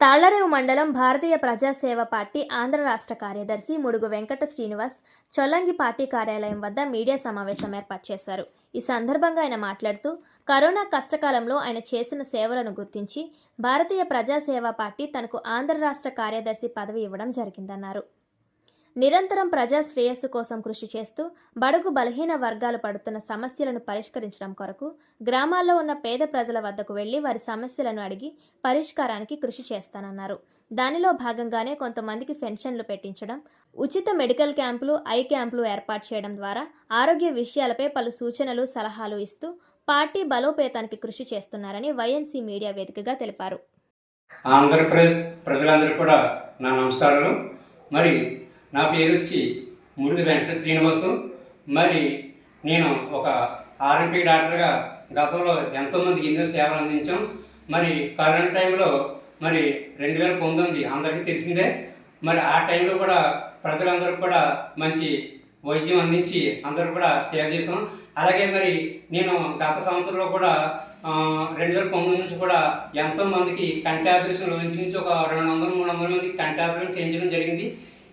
తాళ్ళరేవు మండలం భారతీయ ప్రజాసేవ పార్టీ ఆంధ్ర రాష్ట్ర కార్యదర్శి ముడుగు వెంకట శ్రీనివాస్ చొల్లంగి పార్టీ కార్యాలయం వద్ద మీడియా సమావేశం ఏర్పాటు చేశారు. ఈ సందర్భంగా ఆయన మాట్లాడుతూ కరోనా కష్టకాలంలో ఆయన చేసిన సేవలను గుర్తించి భారతీయ ప్రజాసేవ పార్టీ తనకు ఆంధ్ర రాష్ట్ర కార్యదర్శి పదవి ఇవ్వడం జరిగిందన్నారు. నిరంతరం ప్రజా శ్రేయస్సు కోసం కృషి చేస్తూ బడుగు బలహీన వర్గాలు పడుతున్న సమస్యలను పరిష్కరించడం కొరకు గ్రామాల్లో ఉన్న పేద ప్రజల వద్దకు వెళ్ళి వారి సమస్యలను అడిగి పరిష్కారానికి కృషి చేస్తానన్నారు. దానిలో భాగంగానే కొంతమందికి పెన్షన్లు పెట్టించడం ఉచిత మెడికల్ క్యాంపులు ఐ క్యాంపులు ఏర్పాటు చేయడం ద్వారా ఆరోగ్య విషయాలపై పలు సూచనలు సలహాలు ఇస్తూ పార్టీ బలోపేతానికి కృషి చేస్తున్నారని వైఎన్సీ మీడియా వేదికగా తెలిపారు. ఆంధ్రప్రదేశ్ ప్రజలందరూ కూడా నా నమస్కారాలు. మరి నా పేరు వచ్చి మురుగు వెంకట శ్రీనివాసం. మరి నేను ఒక ఆర్ఎంపీ డాక్టర్గా గతంలో ఎంతోమందికి ఎన్నో సేవలు అందించాం. మరి కరోనా టైంలో మరి రెండు వేల పంతొమ్మిది అందరికీ తెలిసిందే. మరి ఆ టైంలో కూడా ప్రజలందరూ కూడా మంచి వైద్యం అందించి అందరూ కూడా సేవ చేసాం అలాగే మరి నేను గత సంవత్సరంలో కూడా రెండు వేల పంతొమ్మిది నుంచి కూడా ఎంతో మందికి కంటి ఆపరేషన్ నుంచి ఒక రెండు వందల మూడు వందల మందికి కంటి ఆపరేషన్ చేయించడం జరిగింది.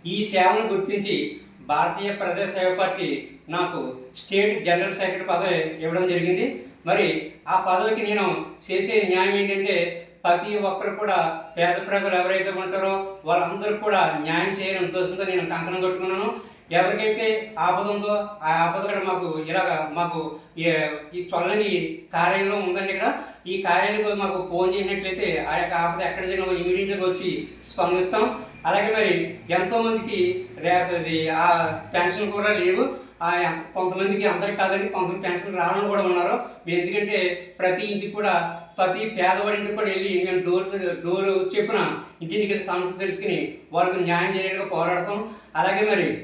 ఈ సేవను గుర్తించి భారతీయ ప్రజా సేవ పార్టీ నాకు స్టేట్ జనరల్ సెక్రటరీ పదవి ఇవ్వడం జరిగింది. మరి ఆ పదవికి నేను చేసే న్యాయం ఏంటంటే ప్రతి ఒక్కరు కూడా పేద ప్రజలు ఎవరైతే ఉంటారో వాళ్ళందరూ కూడా న్యాయం చేయని ఉద్దేశంతో నేను కంకణం కట్టుకున్నాను. ఎవరికైతే ఆపద ఉందో ఆ ఆపద కూడా మాకు ఇలాగ మాకు ఈ- చొల్లని చల్లని కార్యాలయం ఉందండి ఇక్కడ. ఈ కార్యాలయం మాకు ఫోన్ చేసినట్లయితే ఆ యొక్క ఆపద ఎక్కడ జరిగిన ఇమీడియట్గా వచ్చి స్పందిస్తాం. అలాగే మరి ఎంతో మందికి అది ఆ పెన్షన్ కూడా లేవు. ఆ ఎంత- కొంతమందికి అందరికి కాదండి కొంతమంది పెన్షన్ రావడం కూడా ఉన్నారు. ఎందుకంటే ప్రతి ఇంటికి కూడా ప్రతి పేదవాడి ఇంటికి కూడా వెళ్ళి మేము డోర్ డోర్ చెప్పిన ఇంటికి వెళ్ళి సమస్య తెలుసుకుని వాళ్ళకు న్యాయం చేయడానికి పోరాడతాం. అలాగే మరి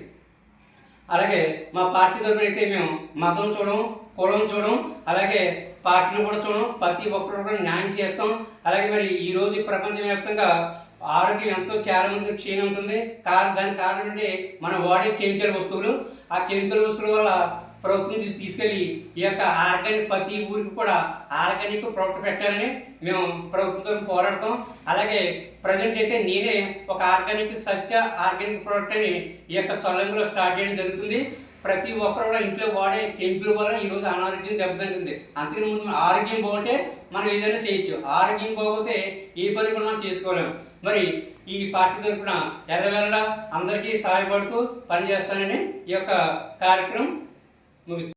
అలాగే మా పార్టీ తరఫున అయితే మేము మతం చూడడం కులం చూడడం అలాగే పార్టీలు కూడా ప్రతి ఒక్కరు కూడా న్యాయం చేస్తాం. అలాగే మరి ఈరోజు ప్రపంచవ్యాప్తంగా ఆరోగ్యం ఎంతో చాలా మంది క్షీణిస్తుంది కారణం దానికి కారణం అంటే మనం వాడే కెమికల్ వస్తువులు. ఆ కెమికల్ వస్తువుల వల్ల ప్రభుత్వం నుంచి తీసుకెళ్ళి ఈ యొక్క ఆర్గానిక్ ప్రతి ఊరికి కూడా ఆర్గానిక్ ప్రొడక్ట్ పెట్టాలని మేము ప్రభుత్వంతో పోరాడతాం. అలాగే ప్రజెంట్ అయితే నేనే ఒక ఆర్గానిక్ సత్య ఆర్గానిక్ ప్రోడక్ట్ అని ఈ యొక్క చలంగులో స్టార్ట్ చేయడం జరుగుతుంది. ప్రతి ఒక్కరు కూడా ఇంట్లో వాడే కెమికల్ వల్ల ఈరోజు అనారోగ్యం దెబ్బతింటుంది. అంతకు ముందు ఆరోగ్యం బాగుంటే మనం ఏదైనా చేయొచ్చు. ఆరోగ్యం పోకపోతే ఏ పని కూడా మనం చేసుకోలేము మరి ఈ పార్టీ తరఫున వెళ్ళడం అందరికీ సహాయపడుతూ పనిచేస్తానని ఈ యొక్క కార్యక్రమం ముగిస్తుంది